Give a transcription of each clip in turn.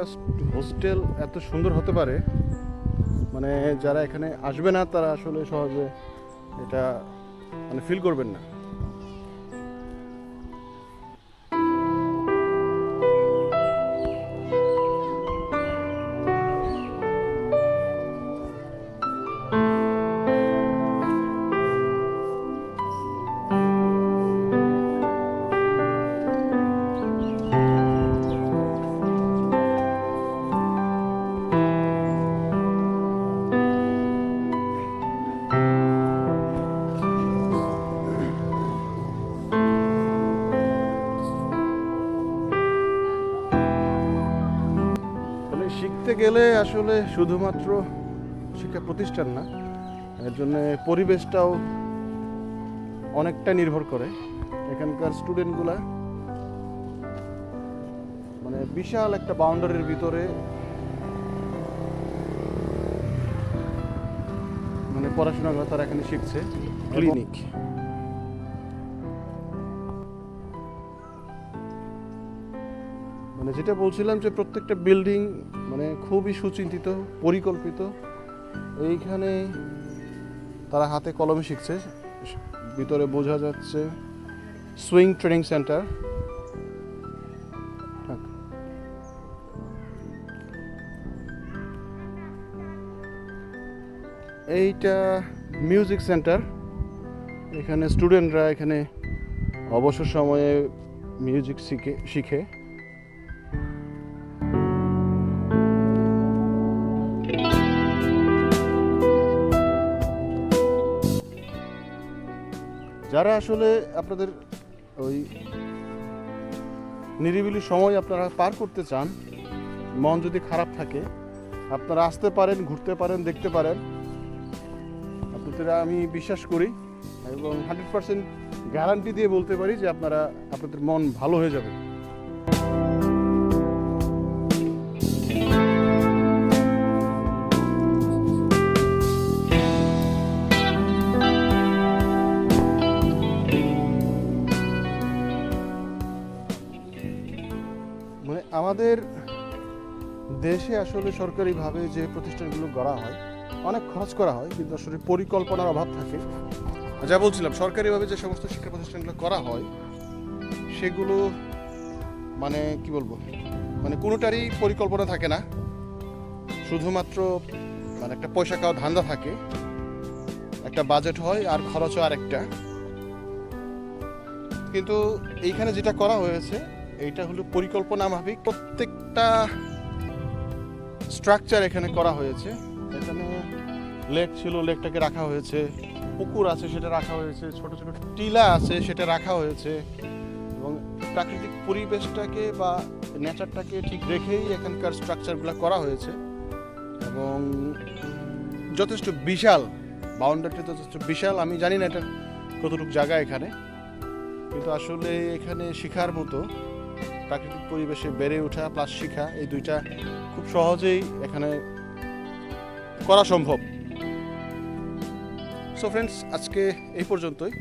একটা হোস্টেল এত সুন্দর হতে পারে। মানে যারা এখানে আসবে না, তারা আসলে সহজে এটা মানে ফিল করবেন না। শিখতে গেলে আসলে শুধুমাত্র শিক্ষা প্রতিষ্ঠান না, এর জন্য পরিবেশটাও অনেকটা নির্ভর করে। এখানকার স্টুডেন্টগুলা মানে বিশাল একটা বাউন্ডারির ভিতরে মানে পড়াশোনা তারা এখানে শিখছে। ক্লিনিক মানে যেটা বলছিলাম যে প্রত্যেকটা বিল্ডিং মানে খুবই সুচিন্তিত, পরিকল্পিত। এইখানে তারা হাতে কলমে শিখছে। ভিতরে বোঝা যাচ্ছে সুইং ট্রেনিং সেন্টার এইটা মিউজিক সেন্টার এখানে স্টুডেন্টরা এখানে অবসর সময়ে মিউজিক শিখে শিখে। যারা আসলে আপনাদের ওই নিরিবিলি সময় আপনারা পার করতে চান, মন যদি খারাপ থাকে, আপনারা আসতে পারেন, ঘুরতে পারেন, দেখতে পারেন। আপনাদের আমি বিশ্বাস করি এবং হান্ড্রেড পার্সেন্ট গ্যারান্টি দিয়ে বলতে পারি যে আপনারা, আপনাদের মন ভালো হয়ে যাবে। আমাদের দেশে আসলে সরকারিভাবে যে প্রতিষ্ঠানগুলো গড়া হয়, অনেক খরচ করা হয়, কিন্তু আসলে পরিকল্পনার অভাব থাকে। যা বলছিলাম, সরকারিভাবে যে সমস্ত শিক্ষা প্রতিষ্ঠানগুলো করা হয়, সেগুলো মানে কি বলব মানে কোনোটারই পরিকল্পনা থাকে না। শুধুমাত্র মানে একটা পয়সা খাওয়া ধান্দা থাকে, একটা বাজেট হয় আর খরচও আরেকটা। কিন্তু এইখানে যেটা করা হয়েছে এইটা হলো পরিকল্পনা মাফিক। প্রত্যেকটা স্ট্রাকচার এখানে করা হয়েছে। এখানে লেক ছিল লেকটাকে রাখা হয়েছে। পুকুর আছে, সেটা রাখা হয়েছে। ছোট ছোট টিলা আছে, সেটা রাখা হয়েছে। এবং প্রাকৃতিক পরিবেশটাকে বা নেচারটাকে ঠিক রেখেই এখানকার স্ট্রাকচারগুলো করা হয়েছে। এবং যথেষ্ট বিশাল বাউন্ডারিটা যথেষ্ট বিশাল। আমি জানি না এটা কতটুকু জায়গা এখানে। কিন্তু আসলে এখানে শেখার মতো প্রাকৃতিক পরিবেশে বেড়ে ওঠা প্লাস শিখা, এই দুইটা খুব সহজেই এখানে করা সম্ভব। সো ফ্রেন্ডস আজকে এই পর্যন্তই।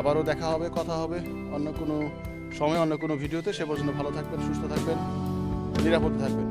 আবারও দেখা হবে, কথা হবে অন্য কোনো সময়, অন্য কোনো ভিডিওতে। সে পর্যন্ত ভালো থাকবেন, সুস্থ থাকবেন, নিরাপদ থাকবেন।